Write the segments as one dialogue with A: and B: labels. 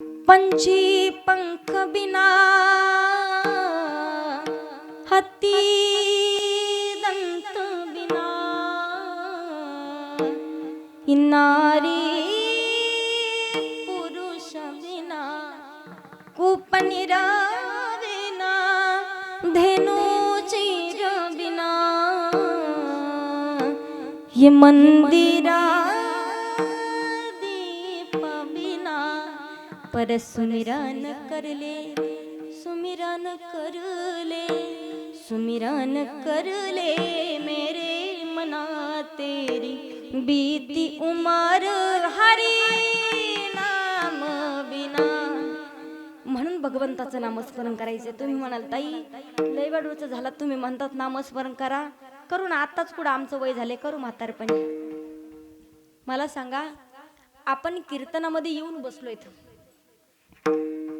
A: ਪੰਛੀ ਪੰਖ ਬਿਨਾ ਹੱਤੀ ਦੰਤ ਬਿਨਾ ਇਨਾਰੀ ਪੁਰਸ਼ ਬਿਨਾ, ਕੂਪ ਨਿਰਾਵੇਨਾ ਧੇਨੂ ਚੀਰ ਬਿਨਾ। ਇਹ ਮੰਦਿਰਾ पर सुमिरन करले सुमिरन करले सुमिरन करले मेरे मना तेरी बीती उमर हरी नाम बिना। म्हणून भगवंताचं नामस्मरण करायचं तुम्ही म्हणाल ताई लय वाढूचं झाला. तुम्ही म्हणतात नामस्मरण करा. करू ना आत्ताच कुठं आमचं वय झाले करू म्हातारपणी मला सांगा आपण कीर्तनामध्ये येऊन बसलो इथं.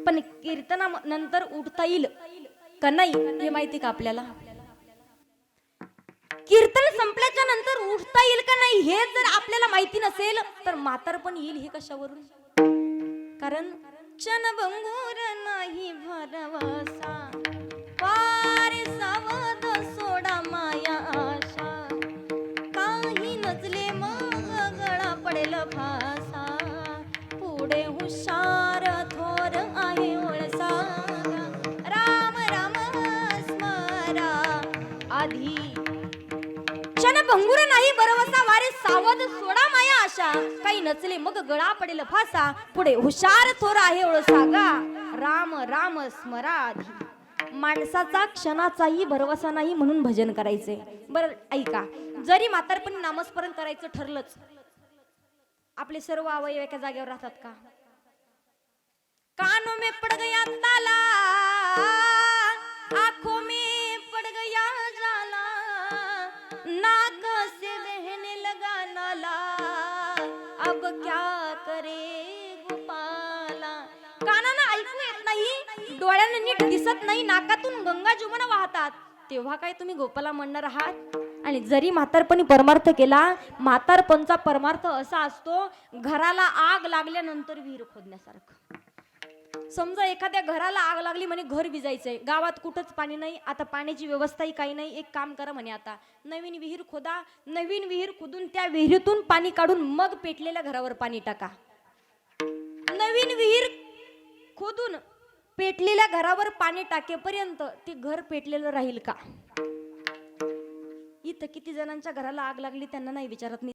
A: पण कीर्तना नंतर उठता येईल का नाही हे माहिती का आपल्याला? कीर्तन संपल्याच्या नंतर उठता येईल का नाही हे जर आपल्याला माहिती नसेल तर म्हातार पण येईल हे कशावरून? कारण चनभंगूर नाही भरवसा पार सावध सोडा माया आशा. काही नचले मग गळा पडेल भासा पुढे हुशार आधी. क्षणभंगुर नाही बरवसा वारे सावध सोडा माया आशा. काही नचले मग गळा पडेल फासा. पुढे हुशार थोर आहे ओळसा गा राम राम स्मरा आधी माणसाचा क्षणाचाही भरवसा नाही म्हणून भजन करायचे. बरं ऐका. जरी म्हातारपणी नामस्मरण करायचं ठरलंच आपले सर्व अवयव एका जागेवर राहतात का? डोळ्यानं नीट दिसत नाही नाकातून गंगा जुमना वाहतात. तेव्हा काय तुम्ही गोपाला म्हणणार आहात? आणि जरी म्हातारपणी परमार्थ केला म्हातारपणचा परमार्थ असा असतो घराला आग लागल्यानंतर विहीर खोदण्यासारखं. समजा एखाद्या घराला आग लागली म्हणे घर विजायचंय गावात कुठंच पाणी नाही आता पाण्याची व्यवस्थाही काही नाही एक काम करा म्हणे आता. नवीन विहीर खोदा नवीन विहीर खोदून त्या विहिरीतून पाणी काढून मग पेटलेल्या घरावर पाणी टाका. नवीन विहीर खोदून पेटलेल्या घरावर पाणी टाकेपर्यंत ते घर पेटलेलं राहील का? इथं किती जणांच्या घराला आग लागली त्यांना नाही विचारत नाही